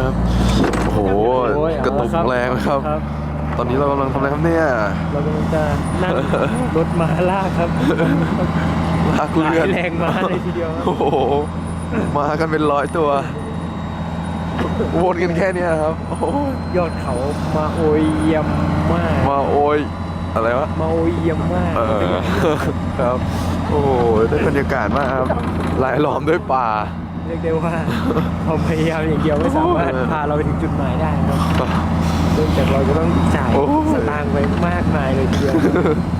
ครับโอ้โหโอ้ยกระตุกเอาละแรงครับครับ ตอนนี้เรากำลังทำอะไรครับเนี่ยเรากำลังจะนั่งรถมาลากครับลากเลือดหลายแรงม้าเลยทีเดียวครับโอ้โหมากันเป็นร้อยตัววนกันแค่เนี้ยครับโอ้โหยอดเขามาโอยเยี่ยมมาก มาโอยอะไรวะมาโอยเยี่ยมมากเออครับ โอ้โหได้บรรยากาศมากครับรายล้อมด้วยป่า เรียกได้ว่าความพยายามอย่างเดียวไม่สามารถโอ้ยพาเราไปถึงจุดหมายได้ครับเนื่องจากเราจะต้องจ่ายโอ้ยสตางค์ไปมากมายเลยทีเดียว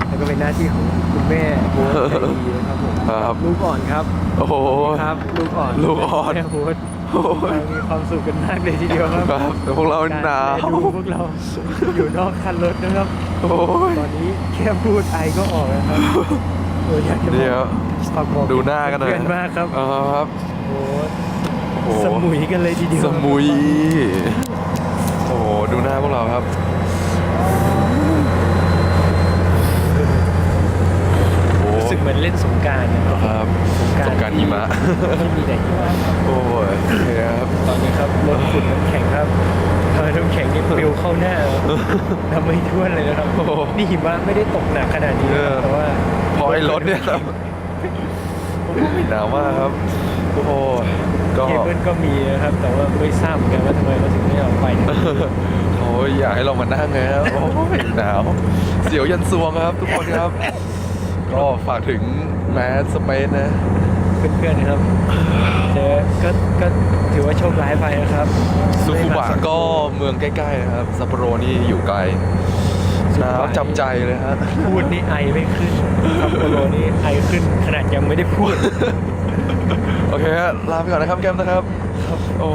แล้วก็เป็นหน้าที่ของคุณแม่โบ๊ทใจดีนะครับผมครับลูกอ่อนครับโอ้โหครับลูกอ่อนลูกอ่อนแม่โบ๊ทโอ้ยเรามีความสุขกันมากเลยทีเดียวครับครับแต่พวกเราหนาวการแลดูพวกเราอยู่นอกคันรถนะครับโอ้ยตอนนี้แค่พูดไอก็ออกแล้วครับ โอ้ยอยากจะบเดี๋ยวอกฝากบอกดูหน้ากันหน่อยเพื่อนมากครับเอาครับโอ้ยโอ้โหสมุยกันเลยทีเดียวสมุย โอ้โหดูหน้าพวกเราครับโอ้รู้สึกเหมือนเล่นสงกรารนะครับครับสงกรารหิมะไม่มีแต่หิมะครับโอ้ยโอเคครับ ตอนนี้ครับรถขุดน้ำแข็งครับทำให้ น้ำแข็งนี่ปลิวเข้าหน้าทำไม่ท่วนเลยนะครับโอ้โหนี่หิมะไม่ได้ตกหนักขนาดนี้นะครับเออแต่ว่าพอไอ้รถเนี่ยครับโอ้ยหนาวมากครับโอ้โหก็เคเบิลก็มีนะครับ แต่ว่าไม่ทราบเหมือนกันว่าทำไมเราถึงไม่เอาไปโอ้ยอยากให้เรามานั่งไงครับโอ้ยหนาว เสียวยันซวงครับ ทุกคนครับ ก็ฝากถึงแมสสเปนนะ เพื่อนๆนะครับเจอก็ก็ถือว่าโชคร้ายไปนะครับซูฟุบะไม่มาก็เมืองใกล้ๆนะครับซัปโปโรนี่อยู่ไกลหนาวจับใจเลยฮะพูดนี่ไอไม่ขึ้นซัปโปโรนี่ไอขึ้นขนาดยังไม่ได้พูด โอเคฮะลาไปก่อนนะครับแก้มนะครับ โอ้